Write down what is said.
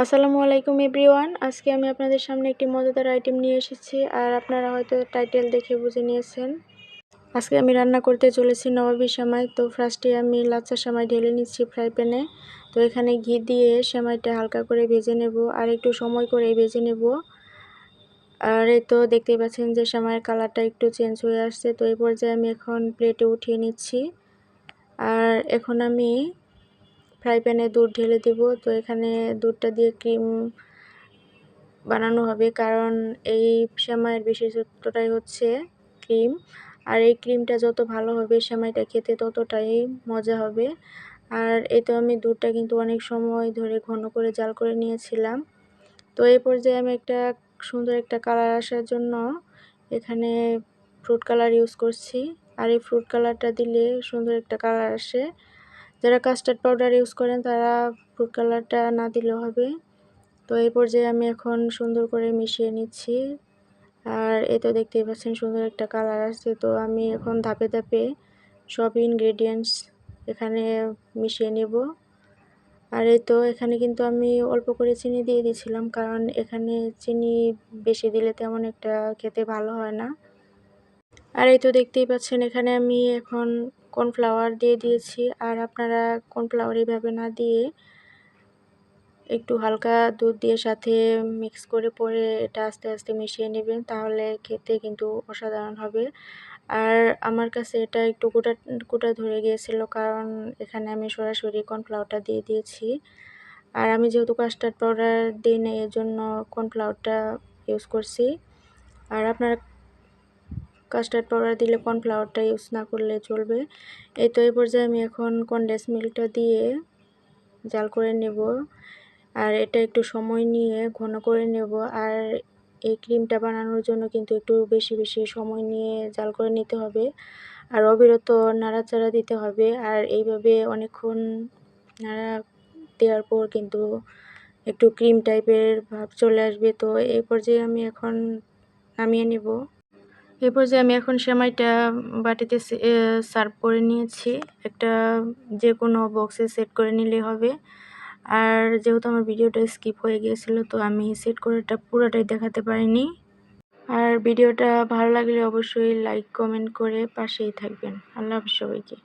আসসালামু আলাইকুম এভরিওয়ান। আজকে আমি আপনাদের সামনে একটি মজাদার আইটেম নিয়ে এসেছি, আর আপনারা হয়তো টাইটেল দেখে বুঝে নিয়েছেন। আজকে আমি রান্না করতে চলেছি নবাবি সেমাই। তো ফার্স্টে আমি লাচ্চা সেমাই ঢেলে নিচ্ছি ফ্রাই প্যানে তো এখানে ঘি দিয়ে সেমাইটা হালকা করে ভেজে নেব, আর একটু সময় করে ভেজে নেব। আর এই তো দেখতেই পাচ্ছেন যে সেমাইয়ের কালারটা একটু চেঞ্জ হয়ে আসছে। তো এই পর্যায়ে আমি এখন প্লেটে উঠিয়ে নিচ্ছি। আর এখন আমি ফ্রাই প্যানে দুধ ঢেলে দেব। তো এখানে দুধটা দিয়ে ক্রিম বানানো হবে, কারণ এই সেমাইয়ের বিশেষত্বটাই হচ্ছে ক্রিম। আর এই ক্রিমটা যত ভালো হবে সেমাইটা খেতে ততটাই মজা হবে। আর এই তো আমি দুধটা কিন্তু অনেক সময় ধরে ঘন করে জাল করে নিয়েছিলাম। তো এই পর্যায়ে আমি একটা সুন্দর একটা কালার আসার জন্য এখানে ফ্রুট কালার ইউজ করছি। আর এই ফ্রুট কালারটা দিলে সুন্দর একটা কালার আসে। যারা কাস্টার্ড পাউডার ইউজ করেন, তারা ফুড কালারটা না দিলেও হবে। তো এই পর্যায়ে আমি এখন সুন্দর করে মিশিয়ে নিচ্ছি। আর এ তো দেখতেই পাচ্ছেন সুন্দর একটা কালার আসছে। তো আমি এখন ধাপে ধাপে সব ইনগ্রেডিয়েন্টস এখানে মিশিয়ে নেব। আর এই তো এখানে কিন্তু আমি অল্প করে চিনি দিয়ে দিয়েছিলাম, কারণ এখানে চিনি বেশি দিলে তেমন একটা খেতে ভালো হয় না। আর এই তো দেখতেই পাচ্ছেন এখানে আমি এখন কর্নফ্লাওয়ার দিয়ে দিয়েছি, আর আপনারা কর্নফ্লাওয়ার এইভাবে না দিয়ে একটু হালকা দুধ দিয়ে সাথে মিক্স করে পরে এটা আস্তে আস্তে মিশিয়ে নেবেন, তাহলে খেতে কিন্তু অসাধারণ হবে। আর আমার কাছে এটা একটু কুটা কুটা ধরে গিয়েছিল, কারণ এখানে আমি সরাসরি কর্নফ্লাওয়ারটা দিয়ে দিয়েছি। আর আমি যেহেতু কাস্টার্ড পাউডার দিই না এর জন্য কর্নফ্লাওয়ারটা ইউজ করছি। আর আপনারা কাস্টার্ড পাউডার দিলে কর্নফ্লাওয়ারটা ইউজ না করলে চলবে। এই তো এই পর্যায়ে আমি এখন কনডেন্স মিল্কটা দিয়ে জাল করে নেব। আর এটা একটু সময় নিয়ে ঘন করে নেব। আর এই ক্রিমটা বানানোর জন্য কিন্তু একটু বেশি বেশি সময় নিয়ে জাল করে নিতে হবে। আর অবিরত নাড়াচাড়া দিতে হবে। আর এইভাবে অনেকক্ষণ নাড়া দেওয়ার পর কিন্তু একটু ক্রিম টাইপের ভাব চলে আসবে। তো এই পর্যায়ে আমি এখন নামিয়ে নেব। এরপর যে আমি এখন সেমাইটা বাটিতে সার্ভ করে নিয়েছি। একটা যে কোনো বক্সে সেট করে নিলে হবে। আর যেহেতু আমার ভিডিওটা স্কিপ হয়ে গিয়েছিল, তো আমি সেট করেটা পুরোটাই দেখাতে পারিনি। আর ভিডিওটা ভালো লাগলে অবশ্যই লাইক, কমেন্ট করে পাশেই থাকবেন। আল্লাহ হাফিজ সবাইকে।